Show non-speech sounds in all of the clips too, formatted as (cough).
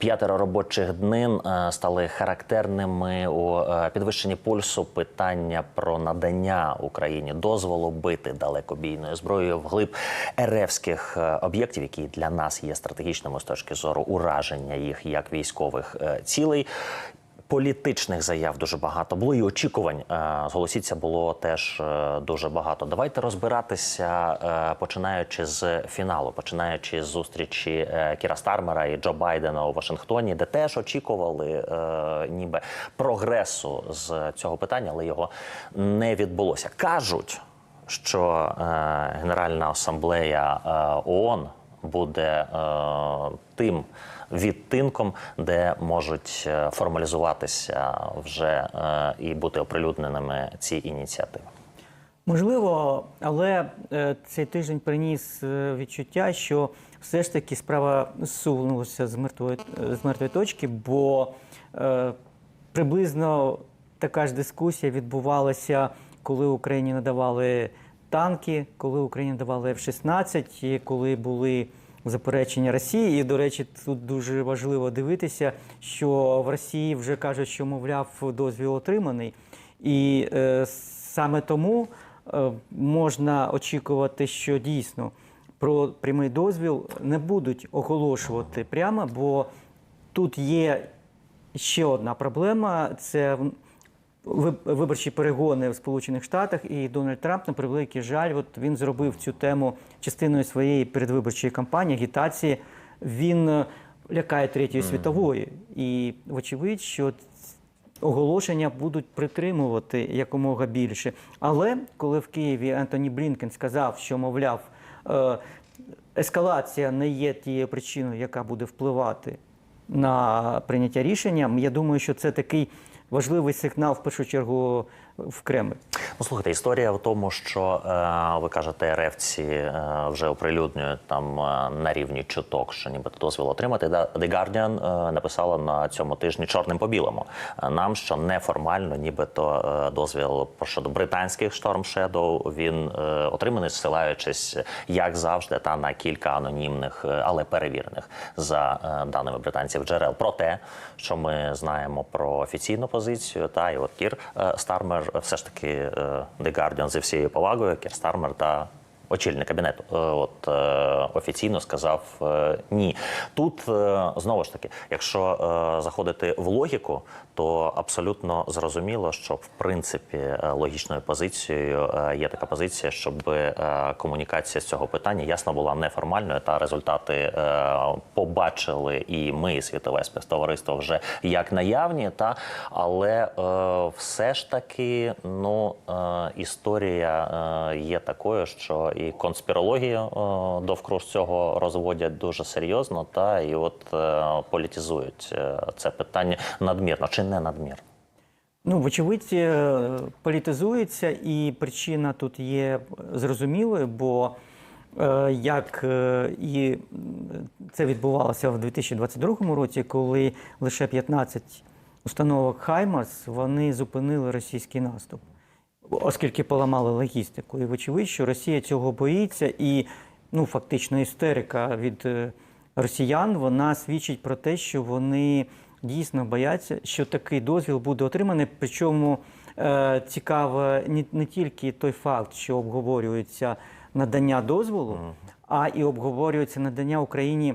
П'ятеро робочих днин е, стали характерними у е, підвищенні пульсу питання про надання Україні дозволу бити далекобійною зброєю вглиб РФських е, об'єктів, які для нас є стратегічними з точки зору ураження їх як військових цілей. Політичних заяв дуже багато було і очікувань. е, Зголосіться було теж е, дуже багато. Давайте розбиратися, е, починаючи з фіналу, починаючи з зустрічі е, Кіра Стармера і Джо Байдена у Вашингтоні, де теж очікували е, ніби прогресу з цього питання, але його не відбулося. Кажуть, що е, Генеральна асамблея е, ООН буде е, тим відтинком, де можуть е, формалізуватися вже е, і бути оприлюдненими ці ініціативи. Можливо, але е, цей тиждень приніс відчуття, що все ж таки справа зсунулася з мертвої, з мертвої точки, бо е, приблизно така ж дискусія відбувалася, коли Україні надавали танки, коли Україні надавали F-16, коли були заперечення Росії. І, до речі, тут дуже важливо дивитися, що в Росії вже кажуть, що, мовляв, дозвіл отриманий. І е, саме тому е, можна очікувати, що дійсно про прямий дозвіл не будуть оголошувати прямо, бо тут є ще одна проблема: це виборчі перегони в Сполучених Штатах, і Дональд Трамп, на превеликий жаль, от він зробив цю тему частиною своєї передвиборчої кампанії, агітації. Він е, лякає третьої світової. І вочевидь, що оголошення будуть притримувати якомога більше. Але коли в Києві Ентоні Блінкен сказав, що мовляв, е, ескалація не є тією причиною, яка буде впливати на прийняття рішення, я думаю, що це такий важливий сигнал в першу чергу в Кремль. Ну, слухайте, історія в тому, що е, ви кажете, РФці е, вже оприлюднюють там е, на рівні чуток, що нібито дозвіл отримати. The Guardian е, написала на цьому тижні чорним по білому. Нам що неформально, нібито е, дозвіл щодо британських Storm Shadow, він отриманий, зсилаючись, як завжди, та на кілька анонімних, але перевірених за даними британців джерел. Про те, що ми знаємо про офіційну позицію, та і от Кір е, Стармер, все ж таки е, The Guardian зі всією повагою, Кір Стармер та очільник кабінету, е, от е, офіційно сказав е, ні. Тут знову ж таки, якщо заходити в логіку, то абсолютно зрозуміло, що в принципі логічною позицією є така позиція, щоб комунікація з цього питання ясно була неформальною, та результати побачили і ми, і світове співтовариство вже як наявні, та але все ж таки, ну історія є такою, що і конспірологію е, довкруж цього розводять дуже серйозно, та і от е, політизують е, це питання надмірно чи не надмірно. Ну, вочевидь, політизується, і причина тут є зрозумілою, бо як і це відбувалося в 2022 році, коли лише 15 установок Хаймарс вони зупинили російський наступ, оскільки поламали логістику. І вочевидь, що Росія цього боїться, і ну, фактично істерика від е, росіян вона свідчить про те, що вони дійсно бояться, що такий дозвіл буде отриманий. Причому е, цікаво не, не тільки той факт, що обговорюється надання дозволу, а і обговорюється надання Україні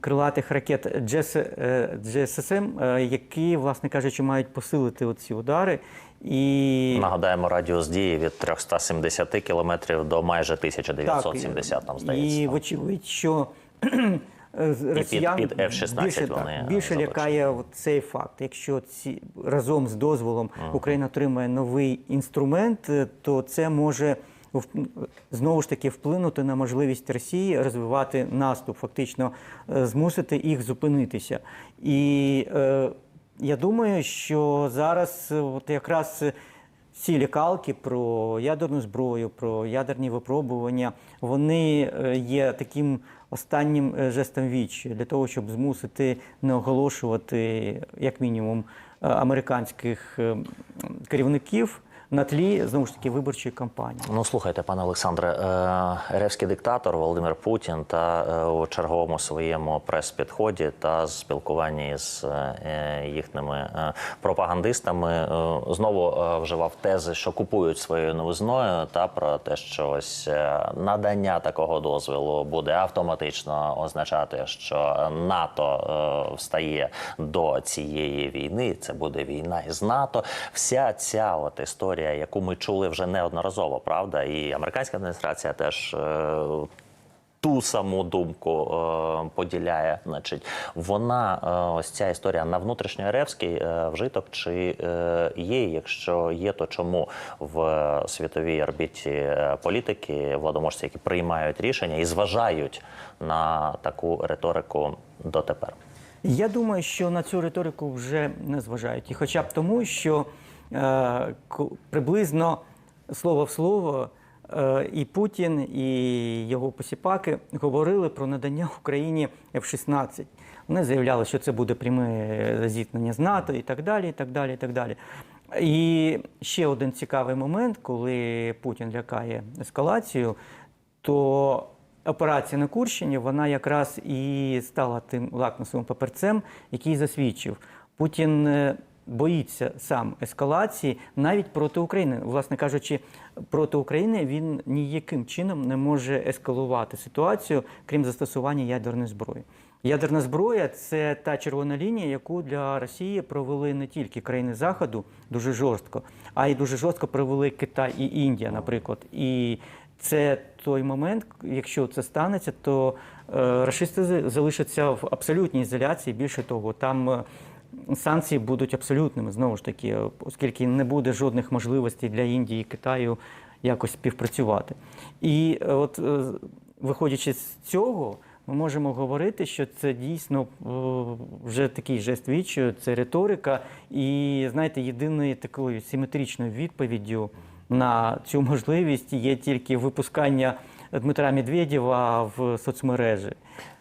крилатих ракет GS, е, GSSM, е, які, власне кажучи, мають посилити оці удари. І Нагадаємо, радіус дії від 370 кілометрів до майже 1970, там здається. І вочевидь, що росіян під F-16 більше, вони так, більше лякає цей факт. Якщо ці разом з дозволом Україна отримає новий інструмент, е, то це може знову ж таки вплинути на можливість Росії розвивати наступ, фактично е, змусити їх зупинитися. І е, я думаю, що зараз е, от якраз е, ці лякалки про ядерну зброю, про ядерні випробування, вони є таким останнім жестом вічі для того, щоб змусити не оголошувати, як мінімум, американських е, керівників на тлі знову ж таки виборчої кампанії. Ну слухайте, пане Олександре, е, ревський диктатор Володимир Путін та е, у черговому своєму прес-підході та спілкуванні з е, їхніми пропагандистами знову вживав тези, що купують своєю новизною, та про те, що ось надання такого дозволу буде автоматично означати, що НАТО встає до цієї війни. Це буде війна із НАТО. Вся ця от історія, яку ми чули вже неодноразово, правда, і американська адміністрація теж. е, Ту саму думку е, поділяє, значить, вона е, ось ця історія на внутрішньоеревський е, вжиток, чи е, є? Якщо є, то чому в світовій орбіті е, політики, владоможці, які приймають рішення і зважають на таку риторику дотепер? Я думаю, що на цю риторику вже не зважають. І хоча б тому, що приблизно слово в слово е, і Путін, і його посіпаки говорили про надання Україні F-16. Вони заявляли, що це буде пряме зіткнення з НАТО і так далі. І так далі, і так далі. І ще один цікавий момент, коли Путін лякає ескалацією, то операція на Курщині вона якраз і стала тим лакмусовим паперцем, який засвідчив. Путін е, боїться сам ескалації навіть проти України. Власне кажучи, проти України він ніяким чином не може ескалувати ситуацію, крім застосування ядерної зброї. Ядерна зброя це та червона лінія, яку для Росії провели не тільки країни Заходу дуже жорстко, а й дуже жорстко провели Китай і Індія, наприклад. І це той момент, якщо це станеться, то е, рашисти залишаться в абсолютній ізоляції. Більше того, там е, санкції будуть абсолютними знову ж таки, оскільки не буде жодних можливостей для Індії і Китаю якось співпрацювати. І е, от е, виходячи з цього. Ми можемо говорити, що це дійсно е, вже такий жест вічу, це риторика, і знаєте, єдиною такою симетричною відповіддю на цю можливість є тільки випускання Дмитра Медведєва в соцмережі.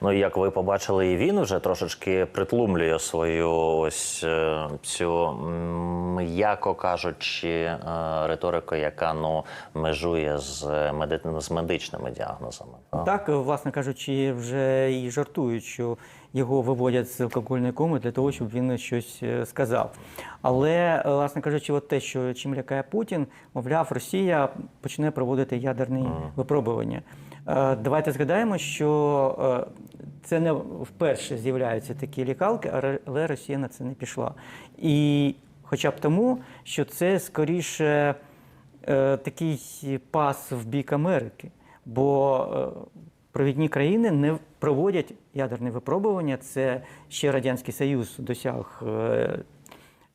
Ну, як ви побачили, і він вже трошечки притлумлює свою ось е, цю, м'яко кажучи, е, риторику, яка ну межує з, меди- з медичними діагнозами. Так, власне кажучи, вже і жартують, що його виводять з алкогольної коми для того, щоб він щось е, сказав. Але, власне кажучи, от те, що чим лякає Путін, мовляв, Росія почне проводити ядерні випробування. Е, Давайте згадаємо, що е, це не вперше з'являються такі лікалки, але Росія на це не пішла. І хоча б тому, що це скоріше е, такий пас в бік Америки, бо провідні країни не проводять ядерне випробування. Це ще Радянський Союз досяг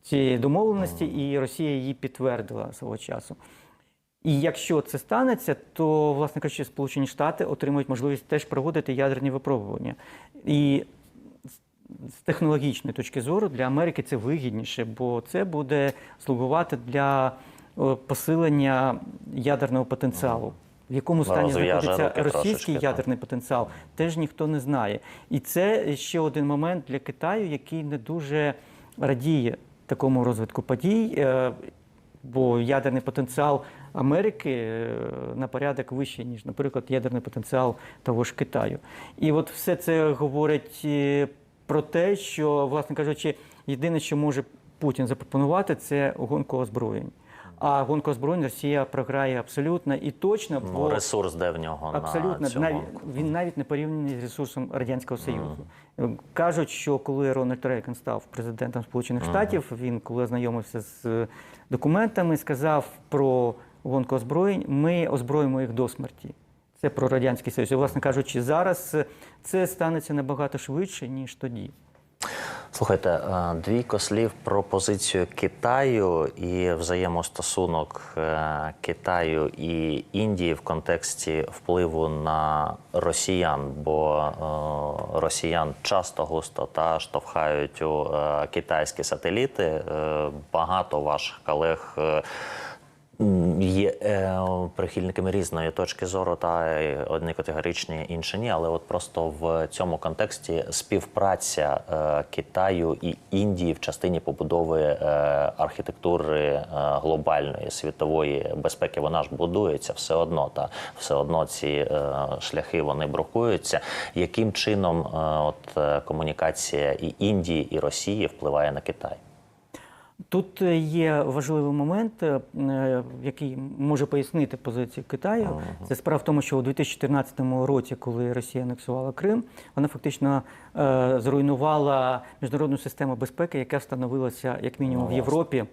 цієї домовленості, і Росія її підтвердила свого часу. І якщо це станеться, то, власне кажучи, Сполучені Штати отримують можливість теж проводити ядерні випробування. І з технологічної точки зору для Америки це вигідніше, бо це буде слугувати для посилення ядерного потенціалу. В якому стані знаходиться російський трошечки, так. ядерний потенціал, теж ніхто не знає. І це ще один момент для Китаю, який не дуже радіє такому розвитку подій, е, бо ядерний потенціал Америки е, на порядок вищий, ніж, наприклад, ядерний потенціал того ж Китаю. І от все це говорить е, про те, що, власне кажучи, єдине, що може Путін запропонувати, це гонку озброєнь. А гонку озброєнь Росія програє абсолютно і точно, Ну, бо ресурс де в нього абсолютно на цьому. навіть він навіть не порівняний з ресурсом радянського союзу. Кажуть, що коли Рональд Рейган став президентом Сполучених Штатів, він коли ознайомився з е, документами, сказав про гонку озброєнь. Ми озброїмо їх до смерті. Це про радянський союз. І, власне кажучи, зараз е, це станеться набагато швидше ніж тоді. Слухайте, е, двійко слів про позицію Китаю і взаємостосунок е, Китаю і Індії в контексті впливу на росіян, бо е, росіян часто густо та штовхають у китайські сателіти. Багато ваших колег. Е, Є е, прихильниками різної точки зору, та одні категоричні, інші ні. Але от просто в цьому контексті співпраця е, Китаю і Індії в частині побудови е, архітектури е, глобальної світової безпеки, вона ж будується все одно. Та все одно ці е, шляхи вони брукуються. Яким чином е, от е, комунікація і Індії, і Росії впливає на Китай? Тут е, є важливий момент, е, е, який може пояснити позицію Китаю. Це справа в тому, що у 2014 році, коли Росія анексувала Крим, вона фактично е, зруйнувала міжнародну систему безпеки, яка встановилася як мінімум в Європі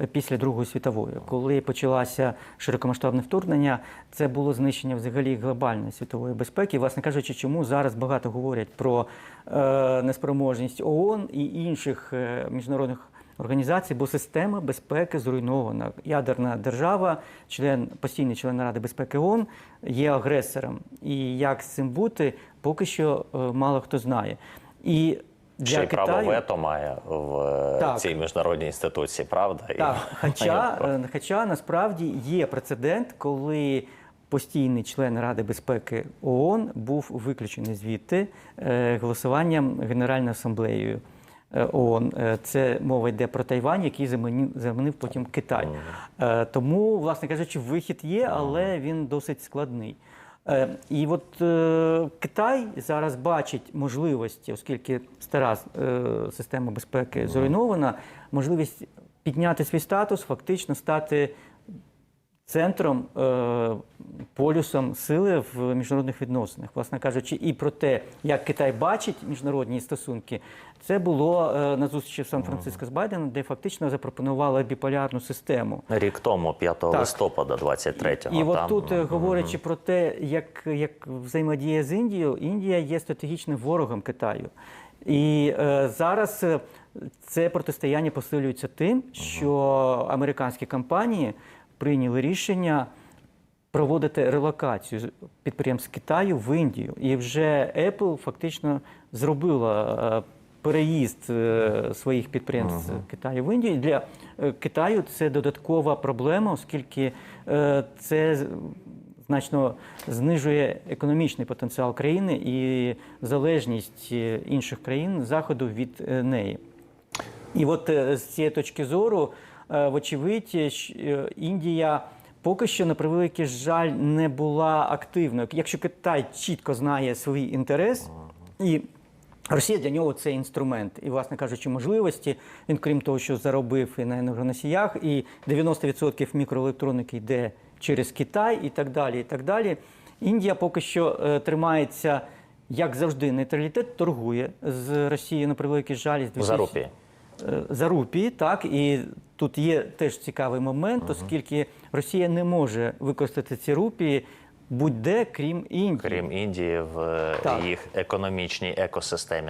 е, після Другої світової. Коли почалося широкомасштабне вторгнення, це було знищення взагалі глобальної світової безпеки. І, власне кажучи, чому зараз багато говорять про е, неспроможність ООН і інших міжнародних організацій, бо система безпеки зруйнована. Ядерна держава, член постійний член Ради безпеки ООН, є агресором. І як з цим бути, поки що е, мало хто знає. І для Ще й Китаю, право вето має в е, Так. цій міжнародній інституції, правда? І- (laughs) хоча, е, хоча насправді є прецедент, коли постійний член Ради безпеки ООН був виключений звідти голосуванням Генеральною асамблеєю. Е, ООН. Е, Це мова йде про Тайвань, який замінив, потім Китай. Е, Тому, власне кажучи, вихід є, але він досить складний. І от Китай зараз бачить можливості, оскільки стара система безпеки зруйнована, можливість підняти свій статус, фактично стати центром, е, полюсом сили в міжнародних відносинах. Власне кажучи, і про те, як Китай бачить міжнародні стосунки, це було е, на зустрічі в Сан-Франциско з Байденом, де фактично запропонувала біполярну систему. Рік тому, 5 Так. листопада 23-го. І от там, тут, е, говорячи про те, як, як взаємодія з Індією, Індія є стратегічним ворогом Китаю. І е, зараз це протистояння посилюється тим, що американські компанії прийняли рішення проводити релокацію підприємств Китаю в Індію. І вже Apple фактично зробила е, переїзд е, своїх підприємств Китаю в Індію. Для е, Китаю це додаткова проблема, оскільки це значно знижує економічний потенціал країни і залежність інших країн заходу від неї. І от з цієї точки зору, вочевидь, е, е, Індія поки що, на превеликий жаль, не була активною. Якщо Китай чітко знає свій інтерес і Росія для нього це інструмент. І, власне кажучи, можливості. Він, крім того, що заробив і на енергоносіях, і 90% мікроелектроніки йде через Китай і так далі. І так далі. Індія поки що е, тримається, як завжди, нейтралітет, торгує з Росією на превеликий жаль. з 2000 За рупії. Е, за рупії, так і тут є теж цікавий момент, оскільки Росія не може використати ці рупії будь-де, крім Індії. Крім Індії, в е, Так. їх економічній екосистемі